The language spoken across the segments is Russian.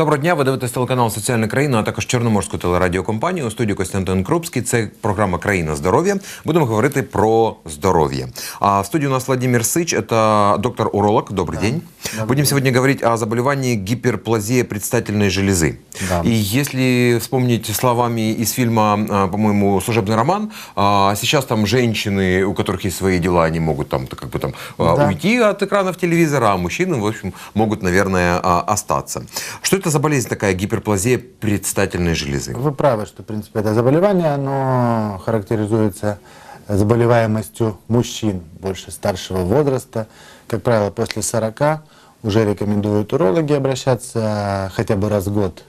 Доброго дня, ви дивитесь телеканал Соціальна країна, а також Чорноморську телерадіокомпанію. У студії Костянтин Крупський. Це програма Країна здоров'я. Будемо говорити про здоровье. А в студии у нас Владимир Сыч, это доктор-уролог. Добрый день. Будем сегодня говорить о заболевании гиперплазия предстательной железы. Да. И если вспомнить словами из фильма, а, по-моему, «Служебный роман», а, сейчас там женщины, у которых есть свои дела, они могут там как бы там а, Да. уйти от экранов телевизора, а мужчины, в общем, могут, наверное, а, остаться. Что это за болезнь такая гиперплазия предстательной железы? Вы правы, что, в принципе, это заболевание, оно характеризуется заболеваемостью мужчин больше старшего возраста. Как правило, после 40 уже рекомендуют урологи обращаться хотя бы раз в год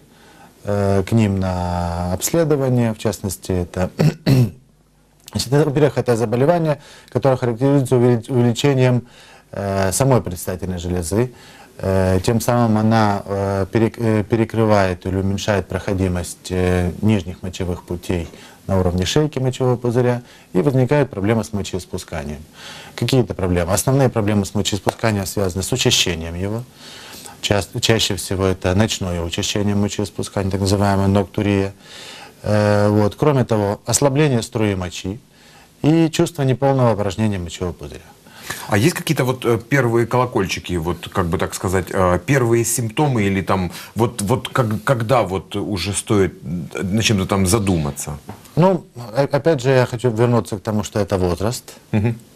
э, к ним на обследование. В частности, это во-первых, это заболевание, которое характеризуется увели- увеличением э, самой предстательной железы. Э, тем самым она э, э, перекрывает или уменьшает проходимость нижних мочевых путей на уровне шейки мочевого пузыря, и возникают проблемы с мочеиспусканием. Какие это проблемы? Основные проблемы с мочеиспусканием связаны с учащением его. Ча- чаще всего это ночное учащение мочеиспускания, так называемая ноктурия. Э, вот. Кроме того, ослабление струи мочи и чувство неполного опорожнения мочевого пузыря. А есть какие-то вот э, первые колокольчики, вот как бы так сказать, э, первые симптомы или там вот вот как, когда вот уже стоит э, на чем-то там задуматься? Ну, опять же, я хочу вернуться к тому, что это возраст.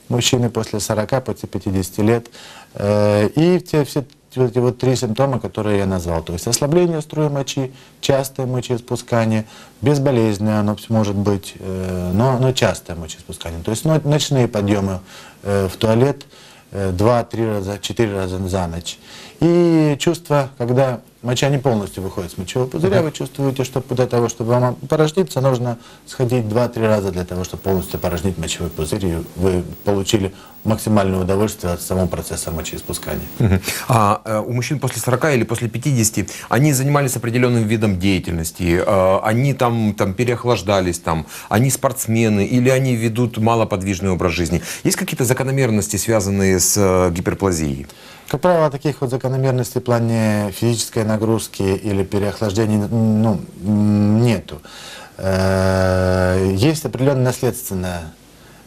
Мужчины после 40, после 50 лет. Э, И те, все эти вот три симптома, которые я назвал. То есть ослабление струи мочи, частое мочеиспускание, безболезненное оно может быть, э, но, но частое мочеиспускание. То есть но- ночные подъемы э, в туалет э, два-три раза, четыре раза за ночь. И чувство, когда моча не полностью выходит с мочевого пузыря, вы чувствуете, что для того, чтобы вам опорожниться, нужно сходить два-три раза для того, чтобы полностью опорожнить мочевой пузырь, и вы получили максимальное удовольствие от самого процесса мочеиспускания. Мгм. А э, у мужчин после 40 или после 50 они занимались определенным видом деятельности, э, они там, там переохлаждались, там, они спортсмены или они ведут малоподвижный образ жизни. Есть какие-то закономерности, связанные с э, гиперплазией? Как правило, таких вот закономерностей в плане физической нагрузки или переохлаждения ну, нету. Э, Есть определенное наследственное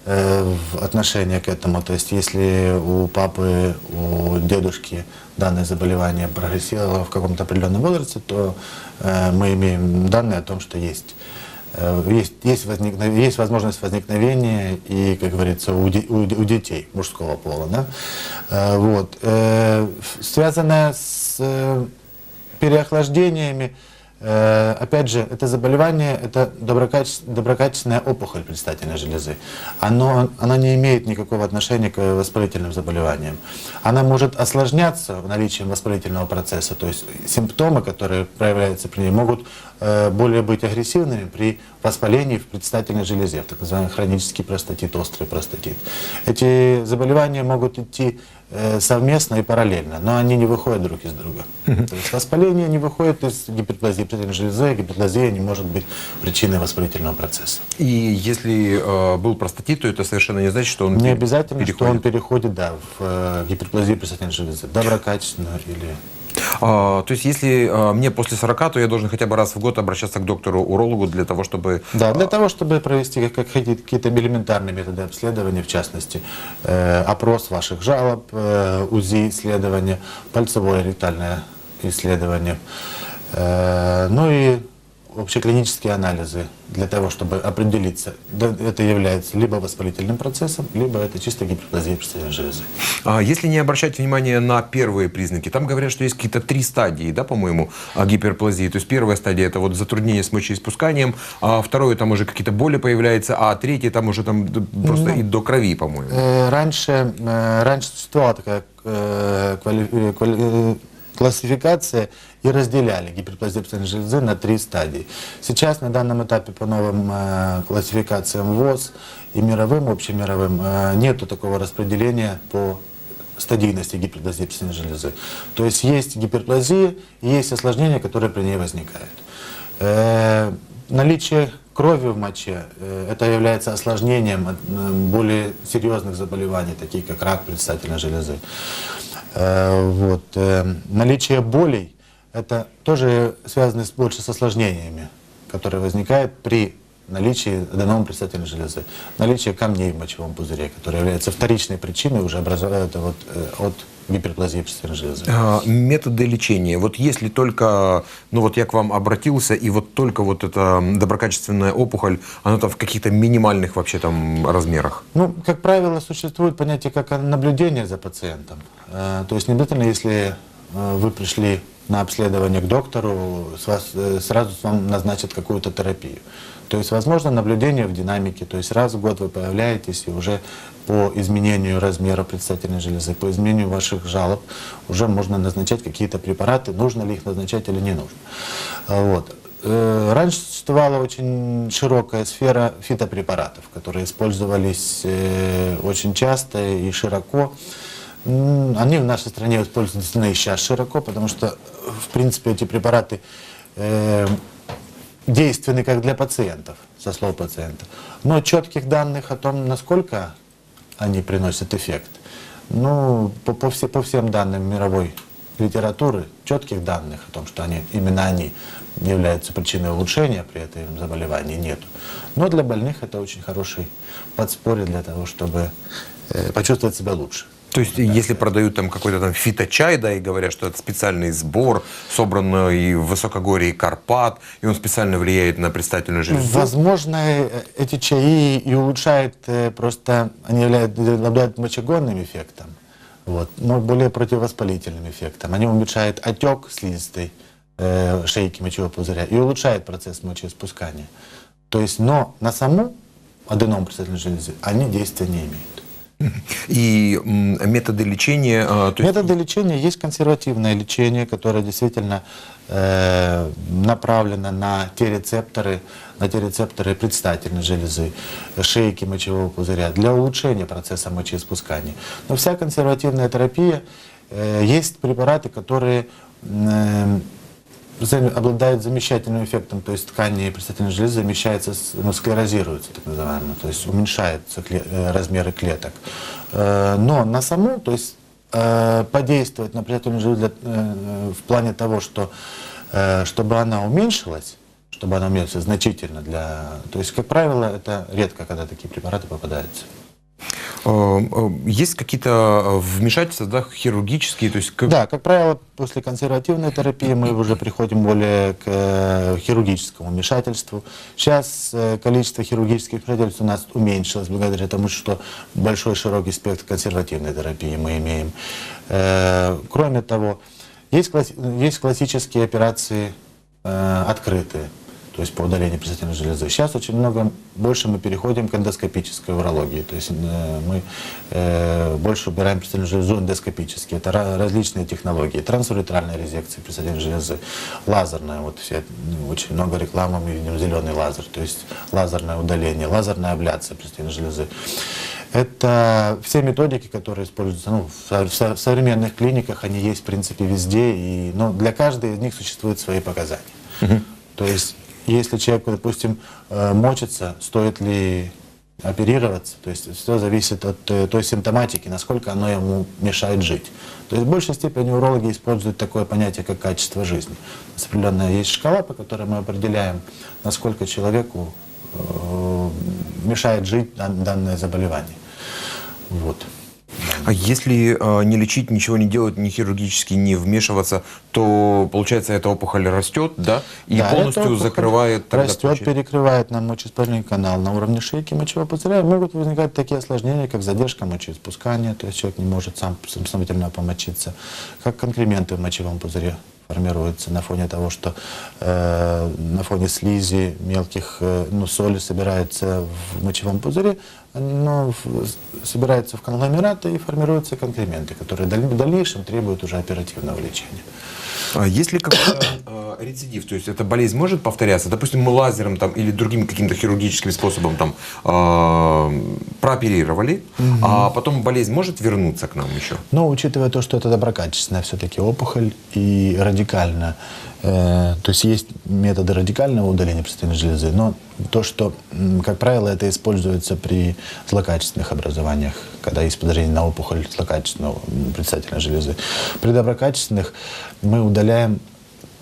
э, отношение к этому. То есть если у папы, у дедушки данное заболевание прогрессировало в каком-то определенном возрасте, то э, мы имеем данные о том, что есть есть, есть, возникновение, есть возможность возникновения и, как говорится, у, де- у у детей мужского пола. Да? Э, Вот. Э, Связанное с э, переохлаждениями, э, опять же, это заболевание, это доброкаче- доброкачественная опухоль предстательной железы. Оно, она не имеет никакого отношения к воспалительным заболеваниям. Она может осложняться наличием воспалительного процесса, то есть симптомы, которые проявляются при ней, могут э, более быть агрессивными при воспалении в предстательной железе, в так называемый хронический простатит, острый простатит. Эти заболевания могут идти э, совместно и параллельно, но они не выходят друг из друга. То есть воспаление не выходит из гиперплазии предстательной железы, а гиперплазия не может быть причиной воспалительного процесса. И если э, был простатит, то это совершенно не значит, что он Не обязательно, что он переходит. переходит да, в э, гиперплазию предстательной железы, доброкачественную или А, то есть, если э, мне после 40, то я должен хотя бы раз в год обращаться к доктору-урологу для того, чтобы... Да, для того, чтобы провести как, как какие- какие-то элементарные методы обследования, в частности, э, опрос ваших жалоб, э, УЗИ исследование, пальцевое ректальное исследование, э, ну и общеклинические анализы для того, чтобы определиться, это является либо воспалительным процессом, либо это чисто гиперплазия предстательной железы. А Если не обращать внимание на первые признаки, там говорят, что есть какие-то три стадии, да, по-моему, а, гиперплазии. То есть первая стадия это вот затруднение с мочеиспусканием, а второе там уже какие-то боли появляются, а третье там уже там просто и до крови, по-моему. Э, Раньше, э, раньше существовала такая э, квали- э, квали- классификация и разделяли гиперплазию железы на три стадии. Сейчас на данном этапе по новым э, классификациям ВОЗ и мировым, общемировым, э, нету такого распределения по стадийности гиперплазии предстательной железы. То есть есть гиперплазия и есть осложнения, которые при ней возникают. Э, наличие крови в моче э, это является осложнением более серьезных заболеваний, таких как рак предстательной железы. Э, вот, э, наличие болей это тоже связано с, больше с осложнениями, которые возникают при наличии аденома предстательной железы, наличие камней в мочевом пузыре, которые являются вторичной причиной уже образования вот, э, от гиперплазии предстательной железы. А, Методы лечения. Вот если только, ну вот я к вам обратился, и вот только вот эта доброкачественная опухоль, она там в каких-то минимальных вообще там размерах. Ну, как правило, существует понятие как наблюдение за пациентом. Э, То есть не обязательно, если э, вы пришли на обследование к доктору, с э, сразу вам назначат какую-то терапию. То есть, возможно, наблюдение в динамике. То есть раз в год вы появляетесь, и уже по изменению размера предстательной железы, по изменению ваших жалоб, уже можно назначать какие-то препараты, нужно ли их назначать или не нужно. Вот. Э, Раньше существовала очень широкая сфера фитопрепаратов, которые использовались э, очень часто и широко. Они в нашей стране используются и сейчас широко, потому что, в принципе, эти препараты э, действенны как для пациентов, со слов пациентов. Но четких данных о том, насколько они приносят эффект, ну, по, по, все- по всем данным мировой литературы, четких данных о том, что они, именно они являются причиной улучшения при этом заболевании, нету. Но для больных это очень хороший подспорье для того, чтобы э, почувствовать себя лучше. То есть, если продают там какой-то там фиточай, да, и говорят, что это специальный сбор, собранный в высокогорье Карпат, и он специально влияет на предстательную железу. Возможно, э, эти чаи и улучшают э, просто, они являются, обладают мочегонным эффектом, вот, но более противовоспалительным эффектом. Они уменьшают отек слизистой э, шейки мочевого пузыря и улучшают процесс мочеиспускания. То есть, но на саму аденом предстательной железы они действия не имеют. И методы лечения, то есть Методы лечения есть консервативное лечение, которое действительно э, направлено на те рецепторы, на те рецепторы предстательной железы, шейки мочевого пузыря для улучшения процесса мочеиспускания. Но вся консервативная терапия э, есть препараты, которые э, за- обладают замещательным эффектом, то есть ткани предстательной железы замещаются, с- ну, склерозируются, так называемые, то есть уменьшаются э, размеры клеток. Э, Но на саму, то есть э, подействовать на предстательную железу для- в плане того, что чтобы она уменьшилась, чтобы она уменьшилась значительно для... То есть, как правило, это редко, когда такие препараты попадаются. Э, э, есть какие-то э, вмешательства, да, хирургические, то есть как- Да, как правило, после консервативной терапии мы уже приходим более к э, хирургическому вмешательству. Сейчас э, количество хирургических вмешательств у нас уменьшилось благодаря тому, что большой широкий спектр консервативной терапии мы имеем. Кроме того, есть, есть классические операции открытые, то есть по удалению предстательной железы. Сейчас очень много, больше мы переходим к эндоскопической урологии, то есть э, мы э, больше убираем предстательную железу эндоскопически. Это ра- различные технологии, трансуретральная резекция предстательной железы, лазерная, вот все, ну, очень много рекламы мы видим, зеленый лазер, то есть лазерное удаление, лазерная абляция предстательной железы. Это все методики, которые используются ну, в, со- в со- в современных клиниках, они есть в принципе везде, и, но для каждой из них существуют свои показания. То есть, если человек, допустим, э, мочится, стоит ли оперироваться, то есть все зависит от э, той симптоматики, насколько оно ему мешает жить. То есть в большей степени урологи используют такое понятие, как качество жизни. Определенная есть шкала, по которой мы определяем, насколько человеку э, мешает жить дан- данное заболевание. Вот. А если э, не лечить, ничего не делать, ни хирургически не вмешиваться, то получается эта опухоль растет, да, и Да, полностью закрывает растет, получается- перекрывает нам мочеиспускательный канал. На уровне шейки мочевого пузыря. Могут возникать такие осложнения, как задержка мочеиспускания, то есть человек не может сам самостоятельно помочиться, как конкременты в мочевом пузыре формируются на фоне того, что э, на фоне слизи мелких э, ну, соли собирается в мочевом пузыре, но собирается в конгломераты и формируются конкременты, которые в даль- в дальнейшем требуют уже оперативного лечения. А Есть ли какой-то э, рецидив? То есть эта болезнь может повторяться? Допустим, мы лазером там, или другим каким-то хирургическим способом там, э, прооперировали, а потом болезнь может вернуться к нам еще? Но учитывая то, что это доброкачественная все-таки опухоль и радикально, э, то есть есть методы радикального удаления предстательной железы, но то, что, как правило, это используется при злокачественных образованиях, когда есть подозрение на опухоль злокачественного предстательной железы. При доброкачественных мы удаляем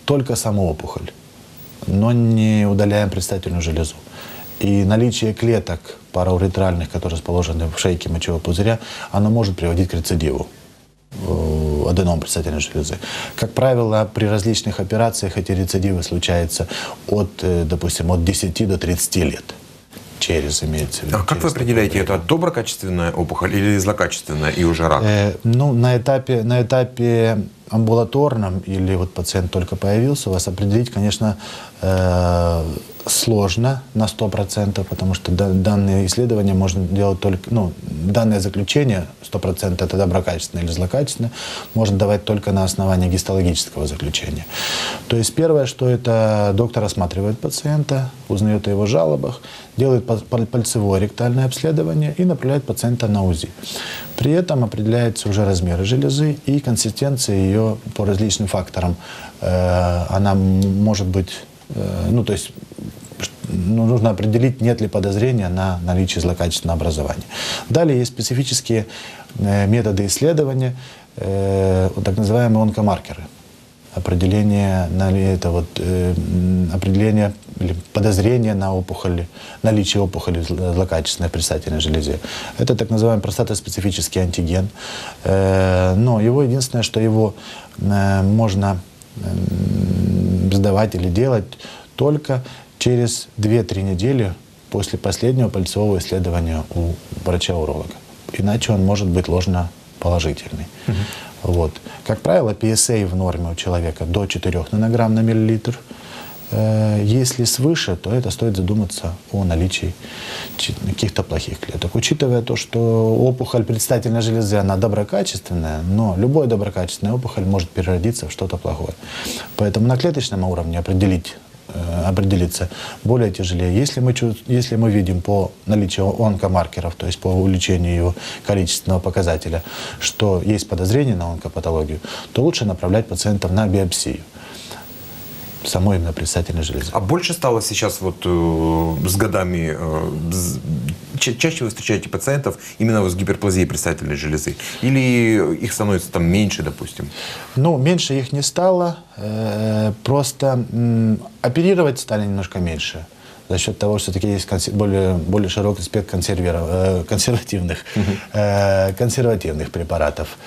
только саму опухоль, но не удаляем предстательную железу. И наличие клеток парауретральных, которые расположены в шейке мочевого пузыря, оно может приводить к рецидиву аденом предстательной железы. Как правило, при различных операциях эти рецидивы случаются от, э, допустим, от 10 до 30 лет. Через имеется в виду. А как вы определяете, это доброкачественная опухоль или злокачественная и уже рак? Э, ну, на этапе, на этапе амбулаторном или вот пациент только появился, вас определить, конечно, э, сложно на 100%, потому что да- данные исследования можно делать только, ну, данное заключение 100% это доброкачественное или злокачественное, можно давать только на основании гистологического заключения. То есть первое, что это доктор осматривает пациента, узнает о его жалобах, делает пал- пал- пальцевое ректальное обследование и направляет пациента на УЗИ. При этом определяются уже размеры железы и консистенция ее по различным факторам. Э, Она может быть, ну то есть ну, нужно определить, нет ли подозрения на наличие злокачественного образования. Далее есть специфические э, методы исследования, э, так называемые онкомаркеры определение, это вот, э, определение или подозрение на опухоль, наличие опухоли зло- злокачественной в предстательной железе. Это так называемый простатоспецифический антиген. Э, но его единственное, что его э, можно сдавать или делать только через 2-3 недели после последнего пальцевого исследования у врача-уролога. Иначе он может быть ложно положительный. Вот. Как правило, PSA в норме у человека до 4 нанограмм на миллилитр. Э, Если свыше, то это стоит задуматься о наличии чи- каких-то плохих клеток. Учитывая то, что опухоль предстательной железы, она доброкачественная, но любая доброкачественная опухоль может переродиться в что-то плохое. Поэтому на клеточном уровне определить э, определиться более тяжелее. Если мы, если мы видим по наличию онкомаркеров, то есть по увеличению его количественного показателя, что есть подозрение на онкопатологию, то лучше направлять пациентов на биопсию самой именно предстательной железы. А больше стало сейчас вот э, с годами, э, ча- чаще вы встречаете пациентов именно с гиперплазией предстательной железы? Или их становится там меньше, допустим? Ну, меньше их не стало, э, просто м, оперировать стали немножко меньше за счет того, что таки есть более, более широкий спектр консервиров- э, консервативных, э, консервативных препаратов.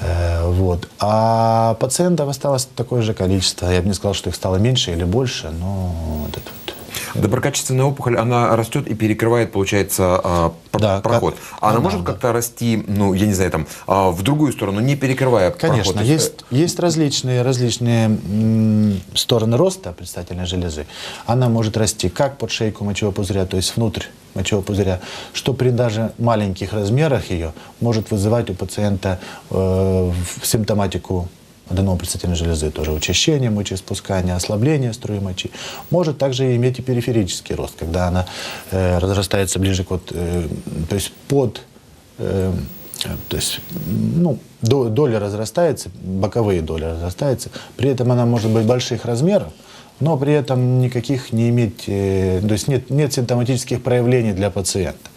Э, вот. А пациентов осталось такое же количество. Я бы не сказал, что их стало меньше или больше, но вот это. Доброкачественная опухоль, она растет и перекрывает, получается, а, Да, проход. как- она да, может да. как-то расти, ну, я не знаю, там, а, в другую сторону, не перекрывая Конечно, проход? То есть, есть, есть различные, различные стороны роста предстательной железы. Она может расти как под шейку мочевого пузыря, то есть внутрь мочевого пузыря, что при даже маленьких размерах ее может вызывать у пациента э, симптоматику аденома предстательной железы, тоже учащение мочеиспускания, ослабление струи мочи. Может также иметь и периферический рост, когда она э, разрастается ближе к вот, э, то есть под э, то есть, ну, до- доля разрастается, боковые доли разрастаются. При этом она может быть больших размеров, но при этом никаких не иметь, э, то есть нет, нет симптоматических проявлений для пациента.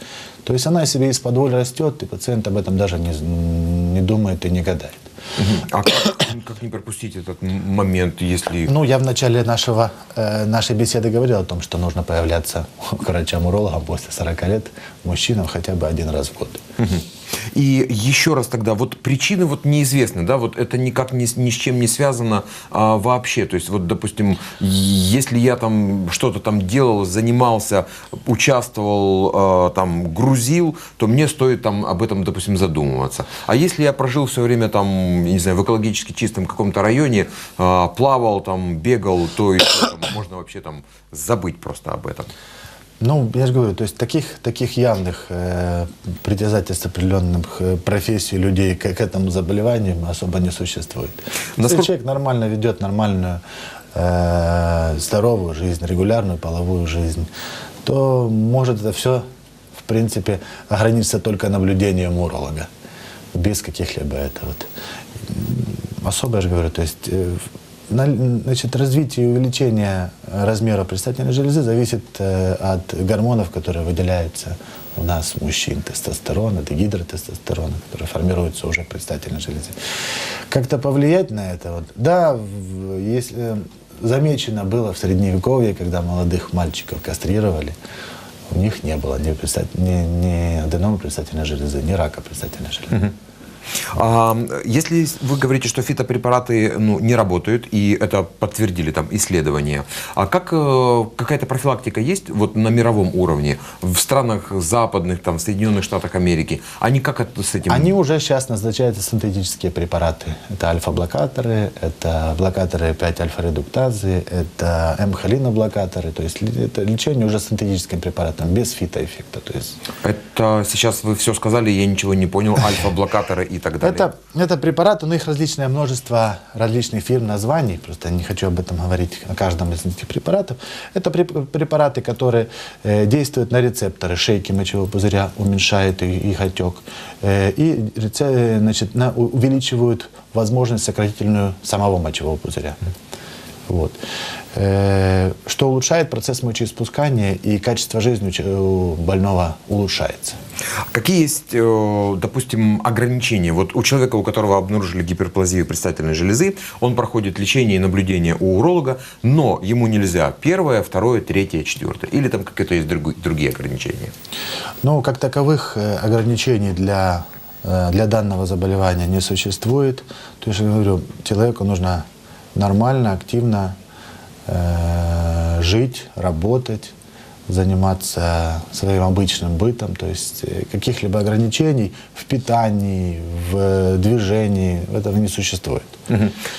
То есть она себе из-под растет, и пациент об этом даже не, не думает и не гадает. А как, как не пропустить этот момент, если... Ну, я в начале нашего, э, нашей беседы говорил о том, что нужно появляться к врачам-урологам после 40 лет мужчинам хотя бы один раз в год. И еще раз тогда, вот причины вот неизвестны, да, вот это никак ни, ни с чем не связано а, вообще. То есть вот, допустим, если я там что-то там делал, занимался, участвовал, а, там, грузил, то мне стоит там об этом, допустим, задумываться. А если я прожил все время там, не знаю, в экологически чистом каком-то районе, а, плавал там, бегал, то всё, там, можно вообще там забыть просто об этом. Ну, я же говорю, то есть таких, таких явных э, притязательств определенных э, профессий людей к, к этому заболеванию особо не существует. Если Насколько- человек нормально ведет нормальную, э, здоровую жизнь, регулярную половую жизнь, то может это все, в принципе, ограничиться только наблюдением уролога, без каких-либо это вот. Особо, я же говорю, то есть э, значит, развитие и увеличение размера предстательной железы зависит э, от гормонов, которые выделяются у нас мужчин тестостерон, это гидротестостерон, который формируется уже в предстательной железе. Как-то повлиять на это? Вот, да, если замечено было в средневековье, когда молодых мальчиков кастрировали, у них не было ни, ни, ни аденомы предстательной железы, ни рака предстательной железы. А, если вы говорите, что фитопрепараты ну, не работают, и это подтвердили там исследования, а как э, какая-то профилактика есть вот на мировом уровне в странах западных, там, в Соединенных Штатах Америки? Они как это с этим? Они уже сейчас назначаются синтетические препараты. Это альфа-блокаторы, это блокаторы 5-альфа-редуктазы, это М-холиноблокаторы. То есть это лечение уже синтетическим препаратом, без фитоэффекта. То есть Это сейчас вы все сказали, я ничего не понял. Альфа-блокаторы и так далее. это, это препараты, но их различное множество различных фирм, названий. Просто не хочу об этом говорить о каждом из этих препаратов. Это преп- препараты, которые э, действуют на рецепторы шейки мочевого пузыря, уменьшают их отек. э, и э, значит, на- увеличивают возможность сократительную самого мочевого пузыря. Вот. Э, Что улучшает процесс мочеиспускания и качество жизни у больного улучшается. Какие есть, э, допустим, ограничения? Вот у человека, у которого обнаружили гиперплазию предстательной железы, он проходит лечение и наблюдение у уролога, но ему нельзя первое, второе, третье, четвертое. Или там какие-то есть другие ограничения. Ну, как таковых э, ограничений для, для данного заболевания не существует. То есть, я говорю, человеку нужно нормально, активно э, жить, работать, заниматься своим обычным бытом. То есть э, каких-либо ограничений в питании, в э, движении этого не существует.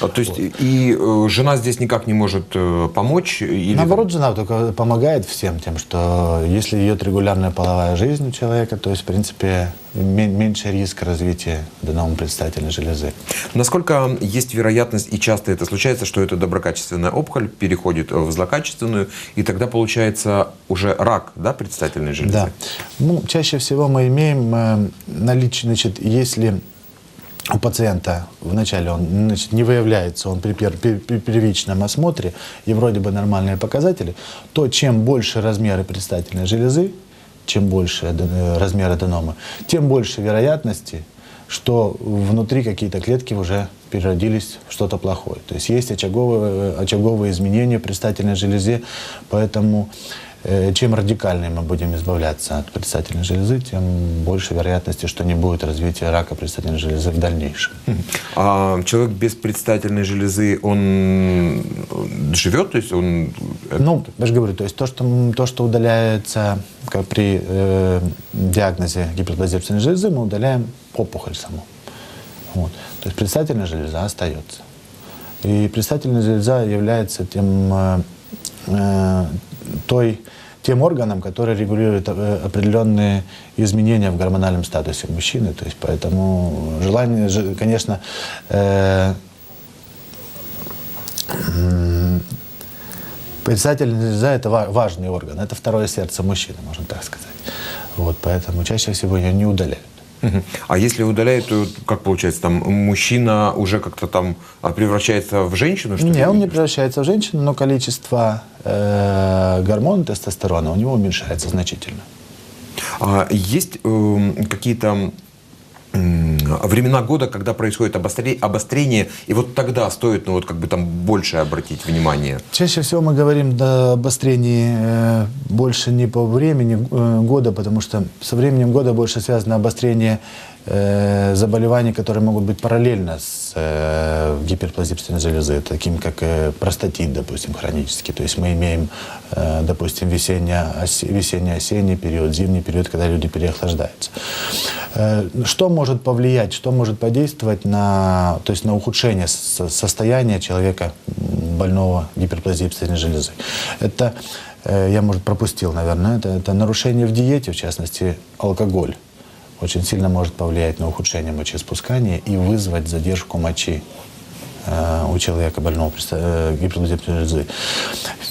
А, То есть и э, жена здесь никак не может э, помочь? Или Наоборот, жена только помогает всем тем, что если идет регулярная половая жизнь у человека, то есть, в принципе, мен- меньше риск развития аденомы предстательной железы. Насколько есть вероятность, и часто это случается, что эта доброкачественная опухоль переходит в злокачественную, и тогда получается уже рак да, предстательной железы? Да. Ну, чаще всего мы имеем э, наличие, значит, если у пациента вначале он значит, не выявляется, он при, при- при первичном осмотре и вроде бы нормальные показатели, то чем больше размеры предстательной железы, чем больше э, размер аденомы, тем больше вероятности, что внутри какие-то клетки уже переродились что-то плохое. То есть есть очаговые, очаговые изменения в предстательной железе, поэтому э, чем радикальнее мы будем избавляться от предстательной железы, тем больше вероятности, что не будет развития рака предстательной железы в дальнейшем. А человек без предстательной железы, он живет, то есть он... э, Ну, я же говорю, то есть то, что, то, что удаляется как при э, диагнозе гиперплазии предстательной железы, мы удаляем опухоль саму. Вот. То есть предстательная железа остается. И предстательная железа является тем, э, э, той, тем органом, который регулирует э, определенные изменения в гормональном статусе мужчины. То есть поэтому желание, же- конечно, э, Предстательная железа – это ва- важный орган, это второе сердце мужчины, можно так сказать. Вот, поэтому чаще всего ее не удаляют. А если удаляет, то как получается, там мужчина уже как-то там а, превращается в женщину? Что ли? Не, он не превращается в женщину, но количество э, гормона тестостерона у него уменьшается значительно. А есть эм, какие-то м, времена года, когда происходит обостре- обострение, и вот тогда стоит, ну вот как бы там больше обратить внимание. Чаще всего мы говорим до обострении э, больше не по времени э, года, потому что со временем года больше связано обострение э, заболеваний, которые могут быть параллельно с э, гиперплазией предстательной железы, таким как э, простатит, допустим, хронический. То есть мы имеем, э, допустим, весенне-осе- весенне-осенний период, зимний период, когда люди переохлаждаются. Э, Что может повлиять, что может подействовать на, то есть на ухудшение со- состояния человека больного гиперплазией предстательной железы? Это, э, я, может, пропустил, наверное, это, это нарушение в диете, в частности, алкоголь. Очень сильно может повлиять на ухудшение мочеиспускания и вызвать задержку мочи э, у человека больного э, предстательной железы.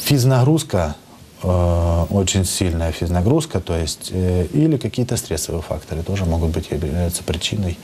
Физнагрузка э, очень сильная физнагрузка, то есть э, или какие-то стрессовые факторы тоже могут быть являются причиной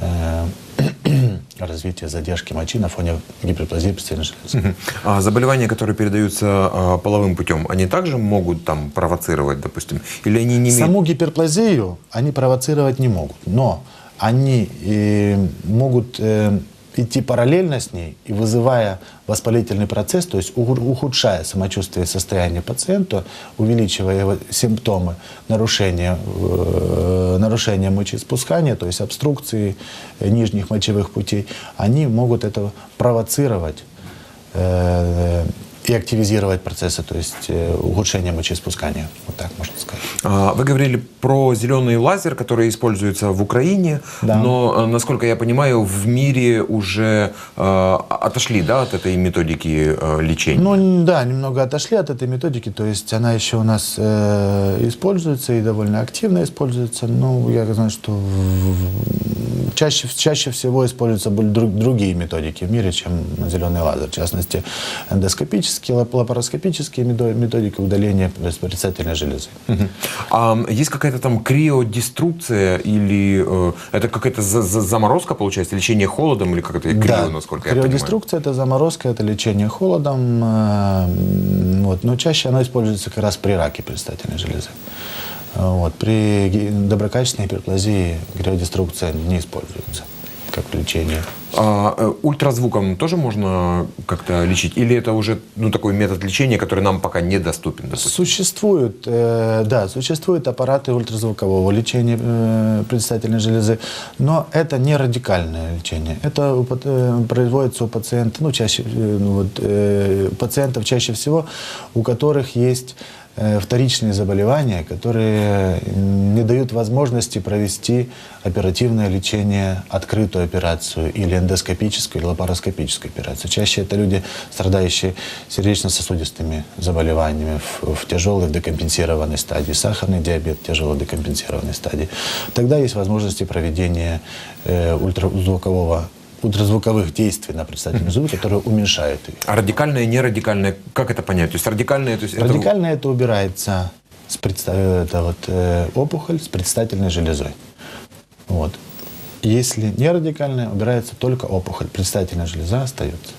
развития задержки мочи на фоне гиперплазии предстательной железы. А заболевания, которые передаются а, половым путем, они также могут там провоцировать, допустим, или они не имеют... Саму гиперплазию они провоцировать не могут, но они э, могут э, идти параллельно с ней и вызывая воспалительный процесс, то есть угу- ухудшая самочувствие и состояние пациента, увеличивая его симптомы нарушения, э, нарушения мочеиспускания, то есть обструкции э, нижних мочевых путей, они могут это провоцировать. Э, и активизировать процессы, то есть э, ухудшение мочеиспускания, вот так можно сказать. А, Вы говорили про зеленый лазер, который используется в Украине, Да. но, а, насколько я понимаю, в мире уже а, отошли да, от этой методики лечения. Ну да, немного отошли от этой методики, то есть она еще у нас э, используется и довольно активно используется. Ну, я знаю, что в- чаще, чаще всего используются друг- другие методики в мире, чем зеленый лазер. В частности, эндоскопические, лап- лапароскопические методики удаления предстательной железы. А есть какая-то там криодеструкция или э, это какая-то за- за- заморозка, получается, лечение холодом или как это крио, насколько я понимаю? Криодеструкция – это заморозка, это лечение холодом. э, Вот, но чаще она используется как раз при раке предстательной железы. Э, Вот, при доброкачественной гиперплазии криодеструкция не используется как лечение. А э, ультразвуком тоже можно как-то лечить? Или это уже ну, такой метод лечения, который нам пока недоступен? допустим? Существуют, э, да, существуют аппараты ультразвукового лечения э, предстательной железы, но это не радикальное лечение. Это у э, производится у пациента, ну, чаще, э, ну, вот, э, пациентов чаще всего, у которых есть вторичные заболевания, которые не дают возможности провести оперативное лечение, открытую операцию или эндоскопическую, или лапароскопическую операцию. Чаще это люди, страдающие сердечно-сосудистыми заболеваниями в, в тяжелой декомпенсированной стадии, сахарный диабет в тяжелой декомпенсированной стадии. Тогда есть возможности проведения э, ультразвукового ультразвуковых действий на предстательной железе, которые уменьшают ее. А радикальное, не радикальное, как это понять? То есть радикальное, то есть это- Радикально это убирается с предста- это вот, э, опухоль с предстательной железой. Вот. Если не радикальная, убирается только опухоль. Предстательная железа остается.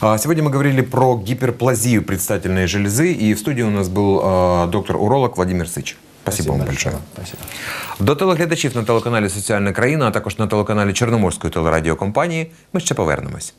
А, Сегодня мы говорили про гиперплазию предстательной железы, и в студии у нас был а, доктор-уролог Владимир Сыч. Спасибо, вам большое. Спасибо. До телеглядачів на телеканалі Соціальна країна, а також на телеканалі Чорноморської телерадіокомпанії ми ще повернемось.